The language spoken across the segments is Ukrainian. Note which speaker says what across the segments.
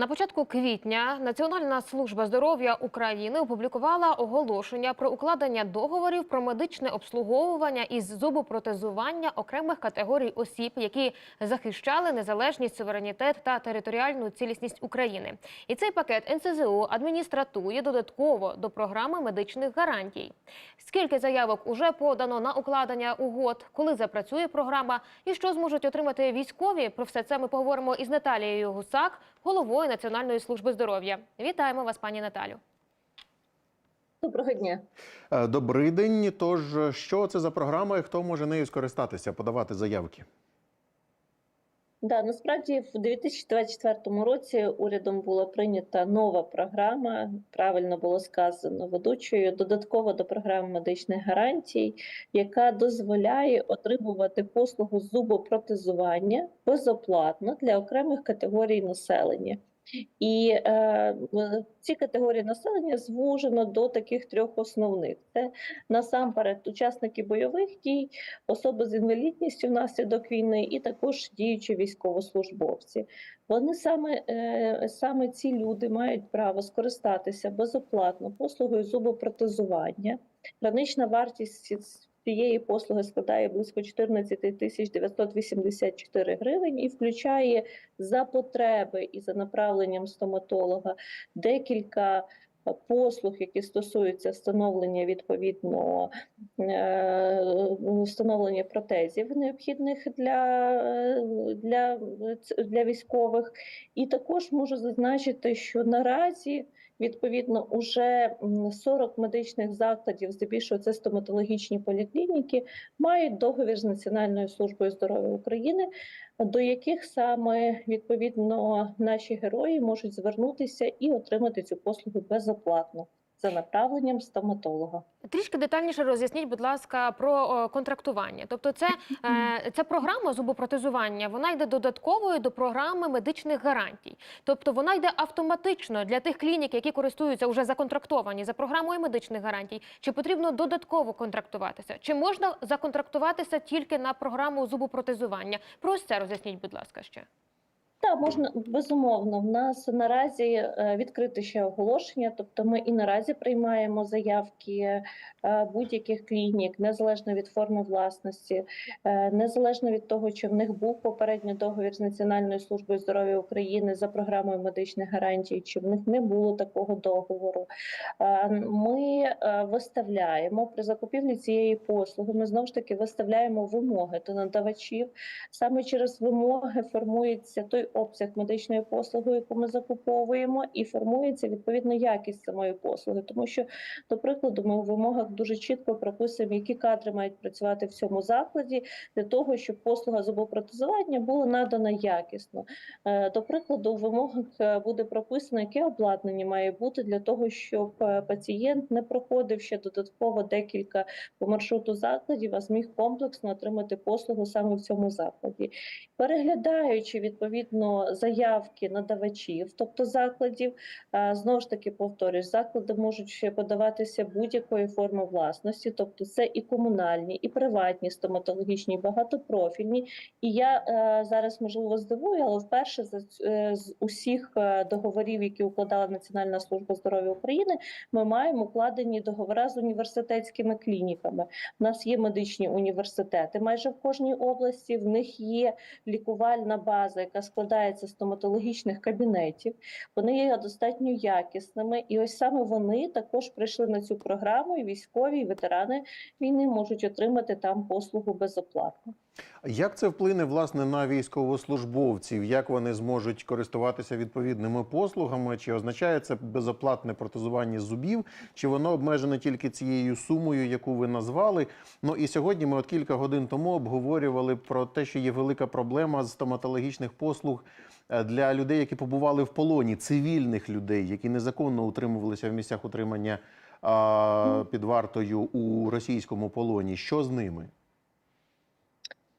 Speaker 1: На початку квітня Національна служба здоров'я України опублікувала оголошення про укладення договорів про медичне обслуговування із зубопротезування окремих категорій осіб, які захищали незалежність, суверенітет та територіальну цілісність України. І цей пакет НСЗУ адміністратує додатково до програми медичних гарантій. Скільки заявок уже подано на укладення угод, коли запрацює програма і що зможуть отримати військові? Про все це ми поговоримо із Наталією Гусак, головою Національної служби здоров'я. Вітаємо вас, пані Наталю.
Speaker 2: Доброго дня.
Speaker 3: Е, Добрий день. Тож, що це за програма і хто може нею скористатися, подавати заявки?
Speaker 2: Да, насправді в 2024 році урядом була прийнята нова програма. Правильно було сказано ведучою додатково до програми медичних гарантій, яка дозволяє отримувати послугу зубопротезування безоплатно для окремих категорій населення. І е, ці категорії населення звужено до таких трьох основних: це насамперед учасники бойових дій, особи з інвалідністю внаслідок війни, і також діючі військовослужбовці. Вони саме, е, саме ці люди мають право скористатися безоплатно послугою зубопротезування. Гранична вартість цієї послуги складає близько 14 тисяч 984 гривень і включає за потреби і за направленням стоматолога декілька е, послуг, які стосуються встановлення відповідного е, встановлення протезів, необхідних для, е, для, для військових. І також можу зазначити, що наразі відповідно уже м, 40 медичних закладів, здебільшого це стоматологічні поліклініки, мають договір з Національною службою здоров'я України, до яких саме відповідно наші герої можуть звернутися і отримати цю послугу безоплатно за направленням стоматолога.
Speaker 1: Трішки детальніше роз'ясніть, будь ласка, про контрактування. Тобто, це, е, ця програма зубопротезування вона йде додатковою до програми медичних гарантій. Тобто вона йде автоматично для тих клінік, які користуються вже законтрактовані за програмою медичних гарантій. Чи потрібно додатково контрактуватися? Чи можна законтрактуватися тільки на програму зубопротезування? Про ось це роз'ясніть, будь ласка, ще.
Speaker 2: Так, можна безумовно. В нас наразі е, відкрите ще оголошення, тобто ми і наразі приймаємо заявки е, будь-яких клінік, незалежно від форми власності, е, незалежно від того, чи в них був попередньо договір з Національною службою здоров'я України за програмою медичних гарантій, чи в них не було такого договору. Ми виставляємо при закупівлі цієї послуги. Ми знову ж таки виставляємо вимоги до надавачів. Саме через вимоги формується той обсяг медичної послуги, яку ми закуповуємо, і формується відповідно якість самої послуги. Тому що, до прикладу, ми у вимогах дуже чітко прописуємо, які кадри мають працювати в цьому закладі для того, щоб послуга зубопротезування була надана якісно. Е, До прикладу, у вимогах е, буде прописано, яке обладнання має бути для того, щоб е, пацієнт не проходив ще додатково декілька по маршруту закладів, а зміг комплексно отримати послугу саме в цьому закладі. Переглядаючи відповідно заявки надавачів, тобто закладів, знову ж таки повторюю, заклади можуть ще подаватися будь-якої форми власності, тобто це і комунальні, і приватні, стоматологічні, і багатопрофільні. І я е, зараз можливо здивую, але вперше е, з усіх е, договорів, які укладала Національна служба здоров'я України, ми маємо укладені договори з університетськими клініками. У нас є медичні університети майже в кожній області. В них є лікувальна база, яка складається з стоматологічних кабінетів. Вони є достатньо якісними, і ось саме вони також прийшли на цю програму. І військові, і ветерани війни можуть отримати там послугу безоплатно.
Speaker 3: Як це вплине власне на військовослужбовців? Як вони зможуть користуватися відповідними послугами? Чи означає це безоплатне протезування зубів? Чи воно обмежене тільки цією сумою, яку ви назвали? Ну і сьогодні ми от кілька годин тому обговорювали про те, що є велика проблема з стоматологічних послуг е, для людей, які побували в полоні, цивільних людей, які незаконно утримувалися в місцях утримання під вартою у російському полоні. Що з ними?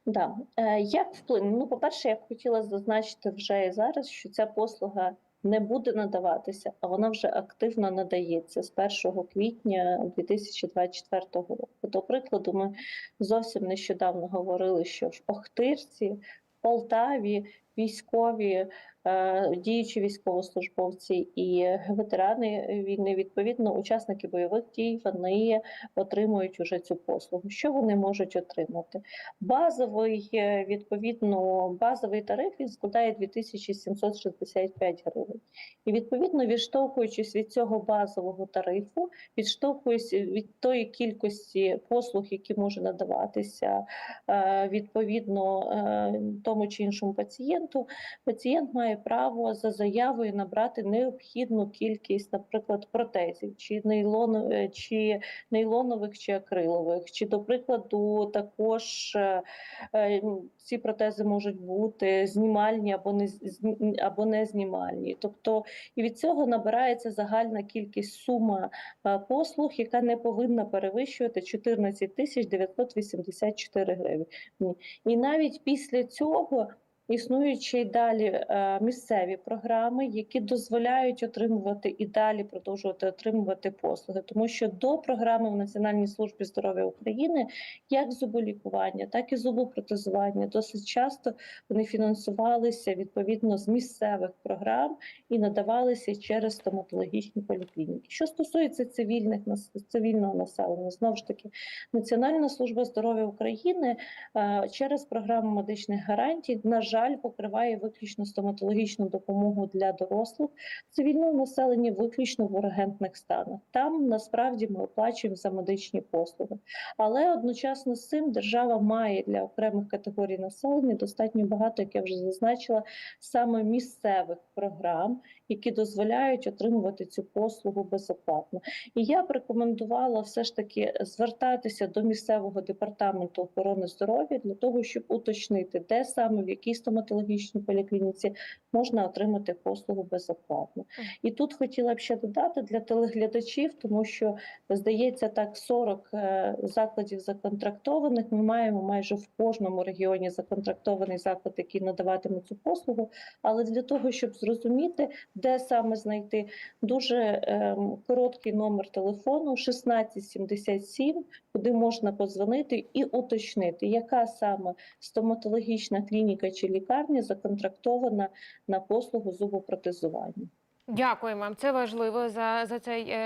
Speaker 2: Да. Е, як вплине? Ну, по-перше, я б хотіла зазначити вже і зараз, що ця послуга не буде надаватися, а вона вже активно надається з 1 квітня 2024 року. До прикладу, ми зовсім нещодавно говорили, що в Охтирці, в Полтаві військові, е, діючі військовослужбовці і ветерани війни, відповідно, учасники бойових дій, вони отримують уже цю послугу. Що вони можуть отримати? Базовий, е, відповідно, базовий тариф він складає 2765 гривень. І відповідно, відштовхуючись від цього базового тарифу, відштовхуючись від тої кількості послуг, які може надаватися е, відповідно тому чи іншому пацієнту, пацієнт має право за заявою набрати необхідну кількість, наприклад, протезів, чи нейлон, е, чи нейлонових, чи акрилових, чи до прикладу, також е, е, ці протези можуть бути знімальні або не або не знімальні. Тобто і від цього набирається загальна кількість сума послуг, яка не повинна перевищувати 14 тисяч 984 гривень. І навіть після цього існують далі е, місцеві програми, які дозволяють отримувати і далі продовжувати отримувати послуги, тому що до програми в Національній службі здоров'я України як зуболікування, так і зубопротезування досить часто вони фінансувалися відповідно з місцевих програм і надавалися через стоматологічні поліклініки. Що стосується цивільних цивільного населення, знову ж таки, Національна служба здоров'я України е, через програму медичних гарантій, на жаль, покриває виключно стоматологічну допомогу для дорослих цивільного населення виключно в ургентних станах. Там насправді ми оплачуємо за медичні послуги. Але одночасно з цим держава має для окремих категорій населення достатньо багато, як я вже зазначила, саме місцевих програм, які дозволяють отримувати цю послугу безоплатно. І я б рекомендувала все ж таки звертатися до місцевого департаменту охорони здоров'я для того, щоб уточнити, де саме в якій стоматологічній поліклініці можна отримати послугу безоплатно. І тут хотіла б ще додати для телеглядачів, тому що здається, так 40 е, закладів законтрактованих. Ми маємо майже в кожному регіоні законтрактований заклад, який надаватиме цю послугу. Але для того, щоб зрозуміти, де саме знайти дуже ем, короткий номер телефону 1677, куди можна подзвонити і уточнити, яка саме стоматологічна клініка чи лікарня законтрактована на послугу зубопротезування.
Speaker 1: Дякую вам. Це важливо за, за цей е,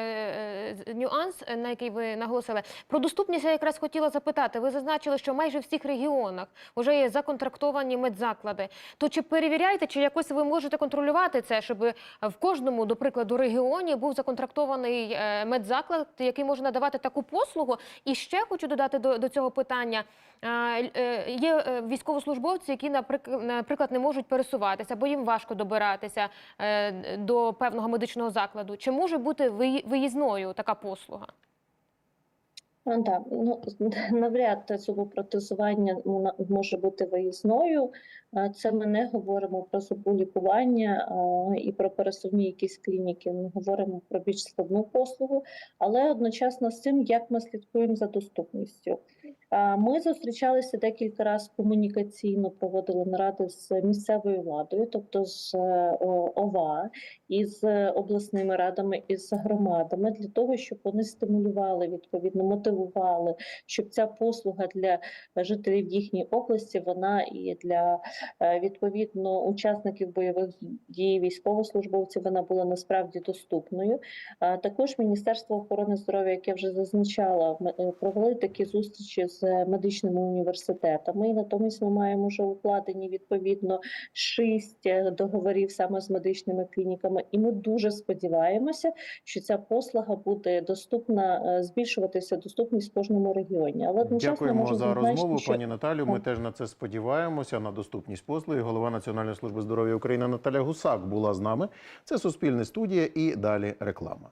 Speaker 1: е, нюанс, е, на який ви наголосили. Про доступність я якраз хотіла запитати. Ви зазначили, що майже в всіх регіонах вже є законтрактовані медзаклади. То чи перевіряєте, чи якось ви можете контролювати це, щоб в кожному, до прикладу, регіоні був законтрактований е, медзаклад, який може надавати таку послугу? І ще хочу додати до, до цього питання. Е, е, Є е, військовослужбовці, які, наприк- наприклад, не можуть пересуватися, бо їм важко добиратися е, до певного медичного закладу. Чи може бути виї- виїзною така послуга?
Speaker 2: А, Так, ну навряд зубопротезування м- може бути виїзною. Це ми не говоримо про зуболікування а, і про пересувні якісь клініки. Ми говоримо про більш складну послугу, але одночасно з цим, як ми слідкуємо за доступністю. Ми зустрічалися декілька разів комунікаційно, проводили наради з місцевою владою, тобто з е, ОВА, із обласними радами, із громадами, для того, щоб вони стимулювали, відповідно, мотивували, щоб ця послуга для жителів їхньої області, вона і для відповідно учасників бойових дій, військовослужбовців, вона була насправді доступною. Також Міністерство охорони здоров'я, яке вже зазначала, е, провели такі зустрічі з медичними університетами. І натомість ми маємо вже укладені відповідно шість е, договорів саме з медичними клініками. І ми дуже сподіваємося, що ця послуга буде доступна, е, збільшуватися доступність в кожному регіоні. Але
Speaker 3: Дякуємо за розмову,
Speaker 2: що
Speaker 3: пані Наталю. Ми
Speaker 2: Так.
Speaker 3: теж на це сподіваємося. На доступність послуги. Голова Національної служби здоров'я України Наталя Гусак була з нами. Це Суспільне студія і далі реклама.